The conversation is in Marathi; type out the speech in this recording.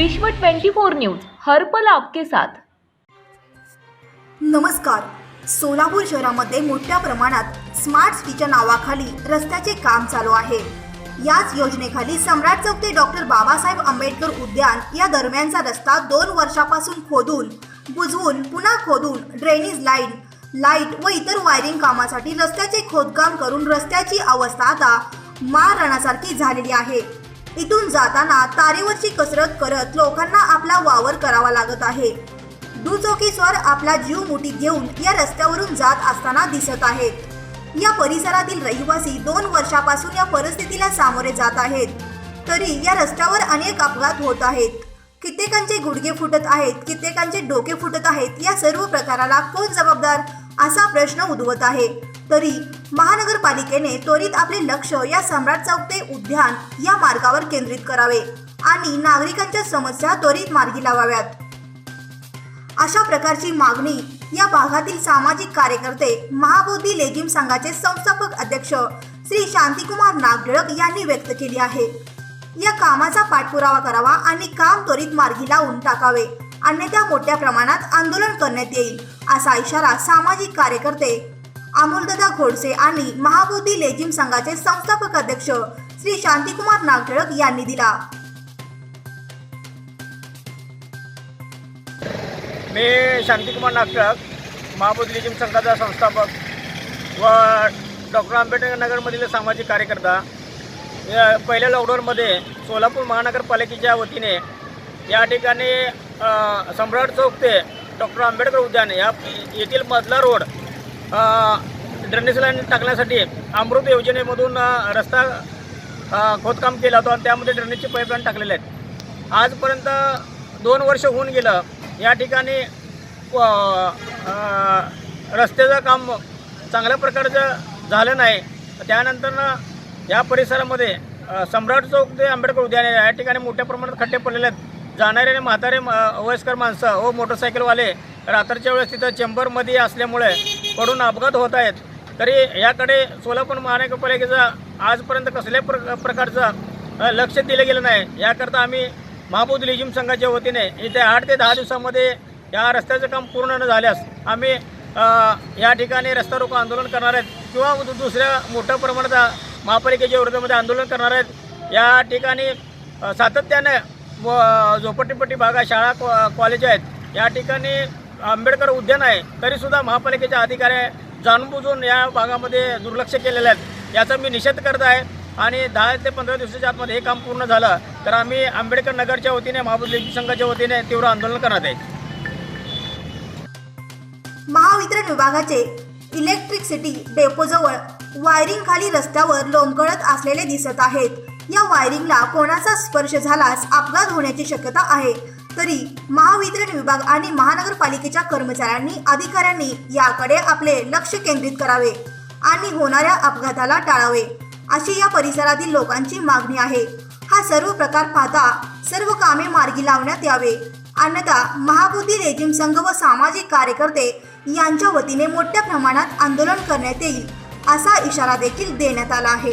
विश्व 24 न्यूज हर पल आपके साथ. नमस्कार. सोलापूर शहरामध्ये मोठ्या प्रमाणात स्मार्ट सिटीच्या नावाखाली रस्त्याचे काम चालू आहे. याच योजनेखाली सम्राट चौक ते डॉक्टर बाबासाहेब आंबेडकर उद्यान या दरम्यानचा रस्ता दोन वर्षापासून खोदून बुजवून पुन्हा खोदून ड्रेनेज लाईन लाइट व इतर वायरिंग कामासाठी रस्त्याचे खोदकाम करून रस्त्याची अवस्था आता मारणासारखी झालेली आहे. इथून जाताना तारेवरची कसरत करत लोकांना आपला वावर करावा लागत आहे. दुचोकीस्वार आपला जीव मुठीत घेऊन या रस्त्यावरून जात असताना दिसत आहेत. या परिसरातील रहिवासी दोन वर्षापासून या परिस्थितीला सामोरे जात आहेत. तरी या रस्त्यावर अनेक अपघात होत आहेत. कित्येकांचे गुडघे फुटत आहेत कित्येकांचे डोके फुटत आहेत. या सर्व प्रकाराला कोण जबाबदार? असा प्रश्न उद्भवत आहे. तरी महानगरपालिकेने त्वरित आपले लक्ष या सम्राट चौक ते उद्यान या मार्गावर केंद्रित करावे आणि नागरिकांच्या समस्या त्वरित मार्गी लावाव्यात. अशा प्रकारची मागणी या भागातील सामाजिक कार्यकर्ते महाबोधी लेगिम संघाचे संस्थापक अध्यक्ष श्री शांतिकुमार नागटिळक यांनी व्यक्त केली आहे. या कामाचा पाठपुरावा करावा आणि काम त्वरित मार्गी लावून टाकावे. अन्यथा मोठ्या प्रमाणात आंदोलन करण्यात येईल. असा इशारा सामाजिक कार्यकर्ते अमोलदादा खोडसे आणि महाबोधी लेझिम संघाचे संस्थापक अध्यक्ष श्री शांतिकुमार नागटिळक यांनी दिला. मी शांतिकुमार नागटक महाबोधी लिजिम संघाचा संस्थापक व डॉक्टर आंबेडकर नगरमधील सामाजिक कार्यकर्ता. या पहिल्या लॉकडाऊनमध्ये सोलापूर महानगरपालिकेच्या वतीने या ठिकाणी सम्राट चौक ते डॉक्टर आंबेडकर उद्यान या येथील मधला रोड ड्रेनेज लाईन टाकण्यासाठी अमृत योजनेमधून रस्ता खोदकाम केलं होतं आणि त्यामध्ये ड्रेनेजचे पाईपलाईन टाकलेले आहेत. आजपर्यंत दोन वर्ष होऊन गेलं या ठिकाणी रस्त्याचं काम चांगल्या प्रकारचं झालं नाही. त्यानंतर या परिसरामध्ये सम्राट चौक ते आंबेडकर उद्यान या ठिकाणी मोठ्या प्रमाणात खड्डे पडलेले आहेत. जाणारे आणि म्हातारे म- वयस्कर माणसं व मोटरसायकलवाले रात्रीच्या वेळेस तिथं चेंबरमध्ये असल्यामुळे पडून अपघात होत आहेत. तरी याकडे सोलापूर महानगरपालिकेचा आजपर्यंत कसल्या प्र प्रकारचं लक्ष दिलं गेलं नाही. याकरता आम्ही महाबूद लिजिम संघाच्या वतीने येत्या आठ ते दहा दिवसामध्ये या रस्त्याचं काम पूर्ण न झाल्यास आम्ही या ठिकाणी रस्ता रोको आंदोलन करणार आहेत किंवा दु- दुसऱ्या मोठ्या प्रमाणात महापालिकेच्या विरोधामध्ये आंदोलन करणार आहेत. या ठिकाणी सातत्यानं सातत्याने व झोपटीपट्टी भागा शाळा कॉ- कॉलेज आहेत या ठिकाणी आंबेडकर उद्यान आहे तरीसुद्धा महापालिकेच्या अधिकारी जाणून बुजून या भागामध्ये दुर्लक्ष केलेलं आहेत. याचा मी निषेध करत आहे आणि दहा ते पंधरा दिवसाच्या आतमध्ये हे काम पूर्ण झालं तर आम्ही आंबेडकर नगरच्या वतीने महाबूद संघाच्या वतीने तीव्र आंदोलन करणार आहे. महावितरण विभागाचे इलेक्ट्रिक सिटी डेपोजवळ वायरिंग खाली रस्त्यावर लोंबकळत असलेले दिसत आहेत. या वायरिंगला कोणाचा स्पर्श झाल्यास अपघात होण्याची शक्यता आहे. तरी महावितरण विभाग आणि महानगरपालिकेच्या कर्मचाऱ्यांनी अधिकाऱ्यांनी याकडे आपले लक्ष केंद्रित करावे आणि होणाऱ्या अपघाताला टाळावे अशी या परिसरातील लोकांची मागणी आहे. हा सर्व प्रकार पाहता सर्व कामे मार्गी लावण्यात यावे. अन्यथा महाबुद्धी रेजिम संघ व सामाजिक कार्यकर्ते यांच्या वतीने मोठ्या प्रमाणात आंदोलन करण्यात येईल असा इशारा देखील देण्यात आला आहे.